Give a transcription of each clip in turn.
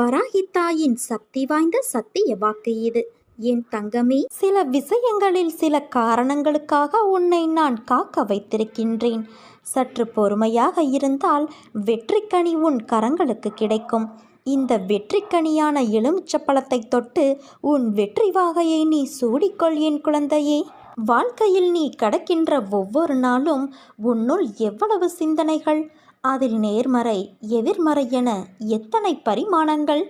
வராகித்தாயின் சக்தி வாய்ந்த சத்திய வாக்கு இது. என் தங்கமே சில விஷயங்களில் சில காரணங்களுக்காக உன்னை நான் காக்க வைத்திருக்கின்றேன். சற்று பொறுமையாக இருந்தால் வெற்றிக்கனி உன் கரங்களுக்கு கிடைக்கும். இந்த வெற்றிக்கனியான எலுமிச்சப்பழத்தை தொட்டு உன் வெற்றி வாகையை நீ சூடிக்கொள் என் குழந்தையே. வாழ்க்கையில் நீ கடக்கின்ற ஒவ்வொரு நாளும் உன்னுள் எவ்வளவு சிந்தனைகள்? அதில் நேர்மறை எதிர்மறை என எத்தனை பரிமாணங்கள்?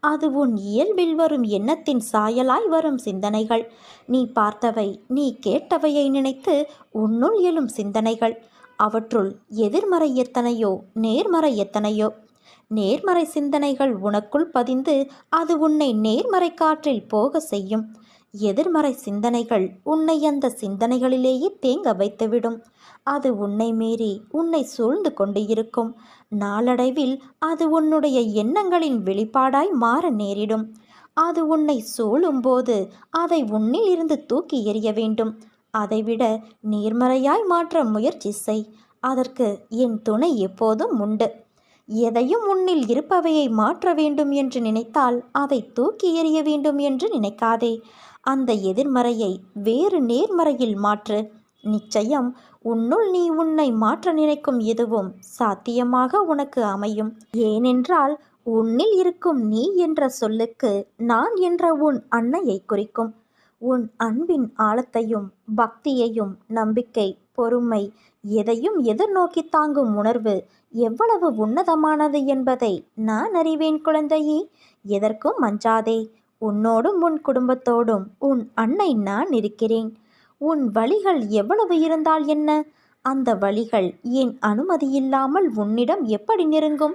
அது உன் இயல்பில் வரும் எண்ணத்தின் சாயலாய் வரும் சிந்தனைகள். நீ பார்த்தவை நீ கேட்டவையை நினைத்து உன்னுள் எழும் சிந்தனைகள். அவற்றுள் எதிர்மறை எத்தனையோ நேர்மறை எத்தனையோ. நேர்மறை சிந்தனைகள் உனக்குள் பதிந்து அது உன்னை நேர்மறை காற்றில் போக செய்யும். எதிர்மறை சிந்தனைகள் உன்னை அந்த சிந்தனைகளிலேயே தேங்க வைத்துவிடும். அது உன்னை மீறி உன்னை சூழ்ந்து கொண்டு இருக்கும். நாளடைவில் அது உன்னுடைய எண்ணங்களின் வெளிப்பாடாய் மாற நேரிடும். அது உன்னை சூழும்போது அதை உன்னில் இருந்து தூக்கி எறிய வேண்டும். அதைவிட நேர்மறையாய் மாற்ற முயற்சி செய். அதற்கு என் துணை எப்போதும் உண்டு. எதையும் உன்னில் இருப்பவையை மாற்ற வேண்டும் என்று நினைத்தால் அதை தூக்கி எறிய வேண்டும் என்று நினைக்காதே. அந்த எதிர்மறையை வேறு நேர்மறையில் மாற்று. நிச்சயம் உன்னுள் நீ உன்னை மாற்ற நினைக்கும் எதுவும் சாத்தியமாக உனக்கு அமையும். ஏனென்றால் உன்னில் இருக்கும் நீ என்ற சொல்லுக்கு நான் என்ற உன் அன்னையை குறிக்கும். உன் அன்பின் ஆழத்தையும் பக்தியையும் நம்பிக்கை பொறுமை எதையும் எதிர்நோக்கி தாங்கும் உணர்வு எவ்வளவு உன்னதமானது என்பதை நான் அறிவேன் குழந்தையே. எதற்கும் மஞ்சாதே. உன்னோடும் உன் குடும்பத்தோடும் உன் அன்னை நான் இருக்கிறேன். உன் வழிகள் எவ்வளவு இருந்தால் என்ன? அந்த வழிகள் என் அனுமதியில்லாமல் உன்னிடம் எப்படி நெருங்கும்?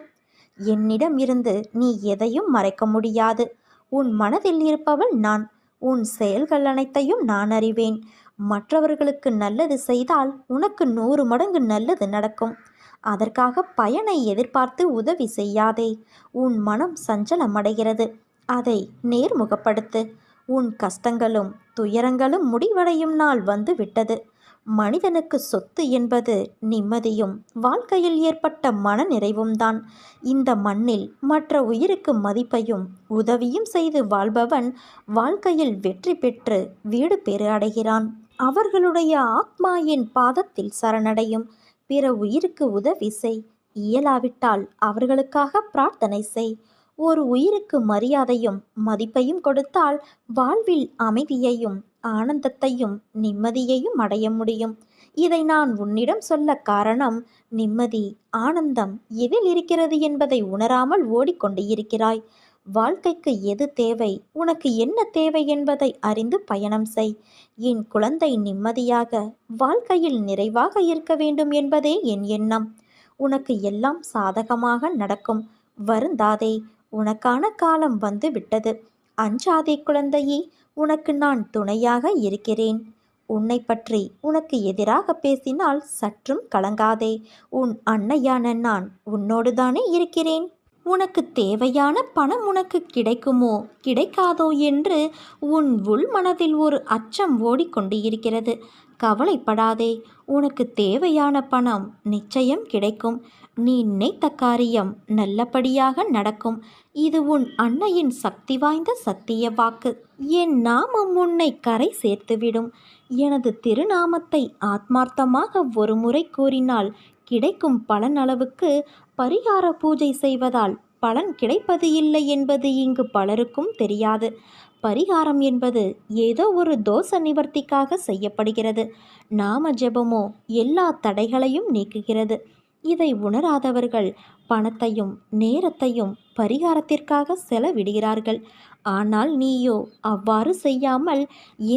என்னிடம் இருந்து நீ எதையும் மறைக்க முடியாது. உன் மனதில் இருப்பவள் நான். உன் செயல்கள் அனைத்தையும் நான் அறிவேன். மற்றவர்களுக்கு நல்லது செய்தால் உனக்கு நூறு மடங்கு நல்லது நடக்கும். அதற்காக பயனை எதிர்பார்த்து உதவி செய்யாதே. உன் மனம் சஞ்சலமடைகிறது. அதை நேர்முகப்படுத்து. உன் கஷ்டங்களும் துயரங்களும் முடிவடையும் நாள் வந்து விட்டது மனிதனுக்கு சொத்து என்பது நிம்மதியும் வாழ்க்கையில் ஏற்பட்ட மன நிறைவும் தான். இந்த மண்ணில் மற்ற உயிருக்கு மதிப்பையும் உதவியும் செய்து வாழ்பவன் வாழ்க்கையில் வெற்றி பெற்று வீடு பெறு அடைகிறான். அவர்களுடைய ஆத்மா என் பாதத்தில் சரணடையும். பிற உயிருக்கு உதவி செய். இயலாவிட்டால் அவர்களுக்காக பிரார்த்தனை செய். ஒரு உயிருக்கு மரியாதையும் மதிப்பையும் கொடுத்தால் வாழ்வில் அமைதியையும் ஆனந்தத்தையும் நிம்மதியையும் அடைய முடியும். இதை நான் உன்னிடம் சொல்ல காரணம் நிம்மதி ஆனந்தம் எதில் இருக்கிறது என்பதை உணராமல் ஓடிக்கொண்டு இருக்கிறாய். வாழ்க்கைக்கு எது தேவை? உனக்கு என்ன தேவை என்பதை அறிந்து பயணம் செய். என் குழந்தை நிம்மதியாக வாழ்க்கையில் நிறைவாக இருக்க வேண்டும் என்பதே என் எண்ணம். உனக்கு எல்லாம் சாதகமாக நடக்கும். வருந்தாதே உனக்கான காலம் வந்து விட்டது. அஞ்சாதே குழந்தையே உனக்கு நான் துணையாக இருக்கிறேன். உன்னை பற்றி உனக்கு எதிராக பேசினால் சற்றும் கலங்காதே. உன் அன்னையான நான் உன்னோடு தானே இருக்கிறேன். உனக்கு தேவையான பணம் உனக்கு கிடைக்குமோ? கிடைக்காதோ என்று உன் உள் மனதில் ஒரு அச்சம் ஓடிக்கொண்டு இருக்கிறது கவலைப்படாதே உனக்கு தேவையான பணம் நிச்சயம் கிடைக்கும். நீ நினைத்த காரியம் நல்லபடியாக நடக்கும். இது உன் அன்னையின் சக்தி வாய்ந்த சத்திய வாக்கு. என் நாமம் உன்னை கரை சேர்த்துவிடும். எனது திருநாமத்தை ஆத்மார்த்தமாக ஒரு முறை கூறினால் கிடைக்கும் பலன் அளவுக்கு பரிகார பூஜை செய்வதால் பலன் கிடைப்பது இல்லை என்பது இங்கு பலருக்கும் தெரியாது. பரிகாரம் என்பது ஏதோ ஒரு தோஷ நிவர்த்திக்காக செய்யப்படுகிறது. நாம ஜெபமோ எல்லா தடைகளையும் நீக்குகிறது. இதை உணராதவர்கள் பணத்தையும் நேரத்தையும் பரிகாரத்திற்காக செலவிடுகிறார்கள். ஆனால் நீயோ அவ்வாறு செய்யாமல்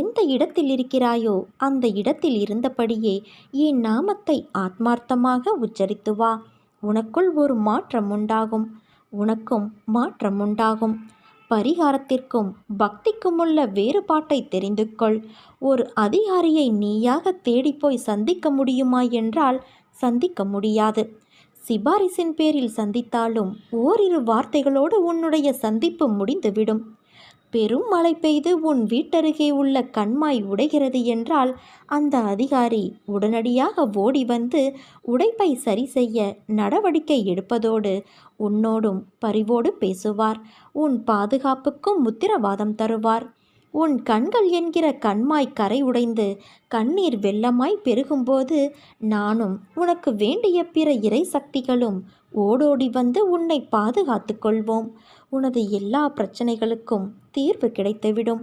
எந்த இடத்தில் இருக்கிறாயோ அந்த இடத்தில் இருந்தபடியே என் நாமத்தை ஆத்மார்த்தமாக உச்சரித்து வா. உனக்குள் ஒரு மாற்றம் உண்டாகும். உனக்கும் மாற்றம் உண்டாகும். பரிகாரத்திற்கும் பக்திக்கும் உள்ள வேறுபாட்டை தெரிந்து கொள் ஒரு அதிகாரியை நீயாக தேடிப்போய் சந்திக்க முடியுமா என்றால் சந்திக்க முடியாது. சிபாரிசின் பேரில் சந்தித்தாலும் ஓரிரு வார்த்தைகளோடு உன்னுடைய சந்திப்பு முடிந்துவிடும். பெரும் மழை பெய்து உன் வீட்டருகே உள்ள கண்மாய் உடைகிறது என்றால் அந்த அதிகாரி உடனடியாக ஓடி வந்து உடைப்பை சரி செய்ய நடவடிக்கை எடுப்பதோடு உன்னோடும் பரிவோடு பேசுவார். உன் பாதுகாப்புக்கும் உத்திரவாதம் தருவார். உன் கண்கள் என்கிற கண்மாய் கரை உடைந்து கண்ணீர் வெள்ளமாய் பெருகும்போது நானும் உனக்கு வேண்டிய பிற இறை சக்திகளும் ஓடோடி வந்து உன்னை பாதுகாத்து கொள்வோம். உனது எல்லா பிரச்சனைகளுக்கும் தீர்வு கிடைத்துவிடும்.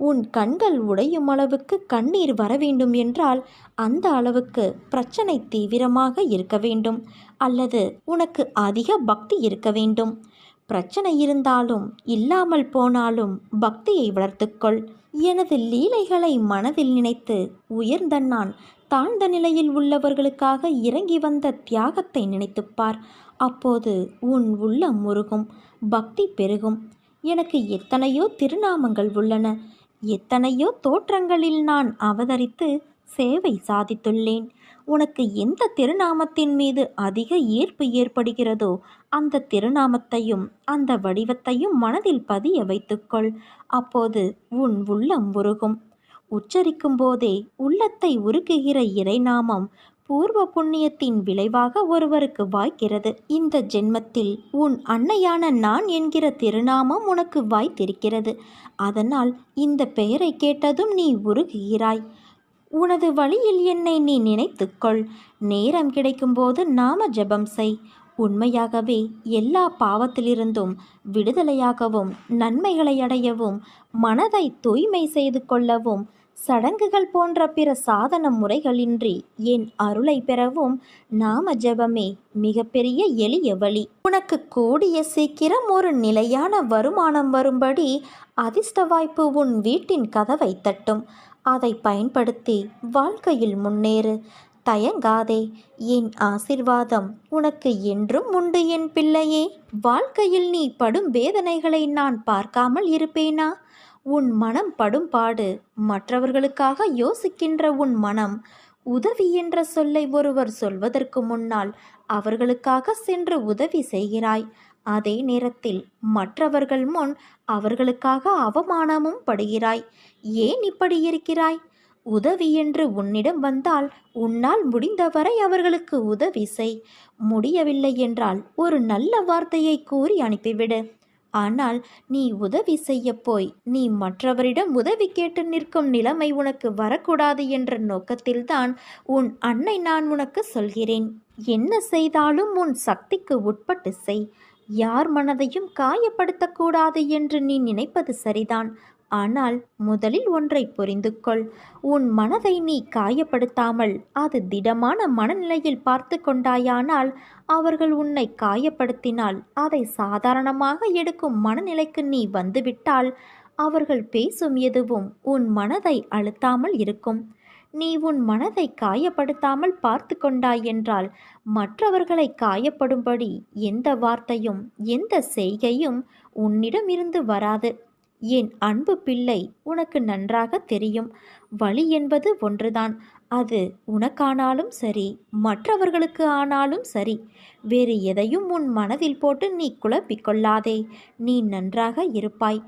உன் கண்கள் உடையும் அளவுக்கு கண்ணீர் வர வேண்டும் என்றால் அந்த அளவுக்கு பிரச்சனை தீவிரமாக இருக்க வேண்டும். அல்லது உனக்கு அதிக பக்தி இருக்க வேண்டும். பிரச்சனை இருந்தாலும் இல்லாமல் போனாலும் பக்தியை வளர்த்துக்கொள். எனது லீலைகளை மனதில் நினைத்து உயர்ந்த நான் தாழ்ந்த நிலையில் உள்ளவர்களுக்காக இறங்கி வந்த தியாகத்தை நினைத்துப்பார். அப்போது உன் உள்ளம் முருகும் பக்தி பெருகும். எனக்கு எத்தனையோ திருநாமங்கள் உள்ளன. எத்தனையோ தோற்றங்களில் நான் அவதரித்து சேவை சாதித்துள்ளேன். உனக்கு எந்த திருநாமத்தின் மீது அதிக ஈர்ப்பு ஏற்படுகிறதோ அந்த திருநாமத்தையும் அந்த வடிவத்தையும் மனதில் பதிய வைத்துக்கொள். அப்போது உன் உள்ளம் உருகும். உச்சரிக்கும் போதே உள்ளத்தை உருக்குகிற இறைநாமம் பூர்வ புண்ணியத்தின் விளைவாக ஒருவருக்கு வாய்க்கிறது. இந்த ஜென்மத்தில் உன் அன்னையான நான் என்கிற திருநாமம் உனக்கு வாய்த்திருக்கிறது. அதனால் இந்த பெயரை கேட்டதும் நீ உருகுகிறாய். உனது வழியில் என்னை நீ நினைத்துக்கொள். நேரம் கிடைக்கும்போது நாம ஜெபம் செய். உண்மையாகவே எல்லா பாவத்திலிருந்தும் விடுதலையாகவும் நன்மைகளை அடையவும் மனதை தூய்மை செய்து கொள்ளவும் சடங்குகள் போன்ற பிற சாதன முறைகளின்றி என் அருளை பெறவும் நாம ஜெபமே மிகப்பெரிய எளிய வழி. உனக்கு கூடிய சீக்கிரம் ஒரு நிலையான வருமானம் வரும்படி அதிர்ஷ்ட வாய்ப்பு உன் வீட்டின் கதவை தட்டும். அதை பயன்படுத்தி வாழ்க்கையில் முன்னேறு. தயங்காதே என் ஆசிர்வாதம் உனக்கு என்றும் உண்டு என் பிள்ளையே. வாழ்க்கையில் நீ படும் வேதனைகளை நான் பார்க்காமல் இருப்பேனா? உன் மனம் படும் பாடு மற்றவர்களுக்காக யோசிக்கின்ற உன் மனம் உதவி என்ற சொல்லை ஒருவர் சொல்வதற்கு முன்னால் அவர்களுக்காக சென்று உதவி செய்கிறாய். அதே நேரத்தில் மற்றவர்கள் முன் அவர்களுக்காக அவமானமும் படுகிறாய். ஏன் இப்படி இருக்கிறாய்? உதவி என்று உன்னிடம் வந்தால் உன்னால் முடிந்தவரை அவர்களுக்கு உதவி செய். முடியவில்லை என்றால் ஒரு நல்ல வார்த்தையை கூறி அனுப்பிவிடு. ஆனால் நீ உதவி செய்ய போய் நீ மற்றவரிடம் உதவி கேட்டு நிற்கும் நிலைமை உனக்கு வரக்கூடாது என்ற நோக்கத்தில்தான் உன் அன்னை நான் உனக்கு சொல்கிறேன். என்ன செய்தாலும் உன் சக்திக்கு உட்பட்டு செய். யார் மனதையும் காயப்படுத்தக்கூடாது என்று நீ நினைப்பது சரிதான். ஆனால் முதலில் ஒன்றை புரிந்து கொள். உன் மனதை நீ காயப்படுத்தாமல் அது திடமான மனநிலையில் பார்த்து கொண்டாயானால் அவர்கள் உன்னை காயப்படுத்தினால் அதை சாதாரணமாக எடுக்கும் மனநிலைக்கு நீ வந்துவிட்டால் அவர்கள் பேசும் எதுவும் உன் மனதை அழுத்தாமல் இருக்கும். நீ உன் மனதை காயப்படுத்தாமல் பார்த்து கொண்டாய் என்றால் மற்றவர்களை காயப்படும்படி எந்த வார்த்தையும் எந்த செய்கையும் உன்னிடமிருந்து வராது. என் அன்பு பிள்ளை உனக்கு நன்றாக தெரியும். வழி என்பது ஒன்றுதான். அது உனக்கானாலும் சரி மற்றவர்களுக்கு ஆனாலும் சரி. வேறு எதையும் உன் மனதில் போட்டு நீ குழப்பிக்கொள்ளாதே நீ நன்றாக இருப்பாய்.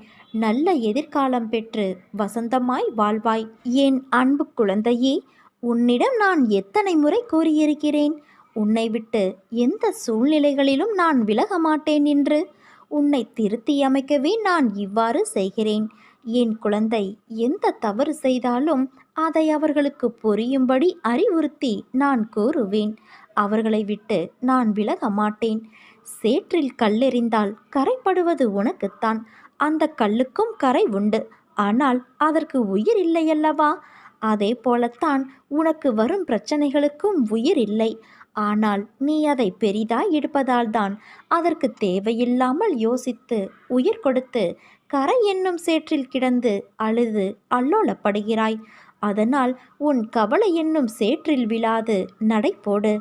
நல்ல எதிர்காலம் பெற்று வசந்தமாய் வாழ்வாய். என் அன்பு குழந்தையே உன்னிடம் நான் எத்தனை முறை கூறியிருக்கிறேன்? உன்னை விட்டு எந்த சூழ்நிலைகளிலும் நான் விலக மாட்டேன் என்று உன்னை திருத்தி அமைக்கவே நான் இவ்வாறு செய்கிறேன். என் குழந்தை எந்த தவறு செய்தாலும் அதை அவர்களுக்கு புரியும்படி அறிவுறுத்தி நான் கூறுவேன். அவர்களை விட்டு நான் விலக மாட்டேன். சேற்றில் கல்லெறிந்தால் கரைப்படுவது உனக்குத்தான். அந்த கல்லுக்கும் கரை உண்டு. ஆனால் அதற்கு உயிர் இல்லையல்லவா? அதே போலத்தான் உனக்கு வரும் பிரச்சனைகளுக்கும் உயிர் இல்லை. ஆனால் நீ அதை பெரிதாய் எடுப்பதால் தான் அதற்கு தேவையில்லாமல் யோசித்து உயிர் கொடுத்து கரை என்னும் சேற்றில் கிடந்து அழுது அல்லோலப்படுகிறாய். அதனால் உன் கவலை என்னும் சேற்றில் விழாது நடை போடு.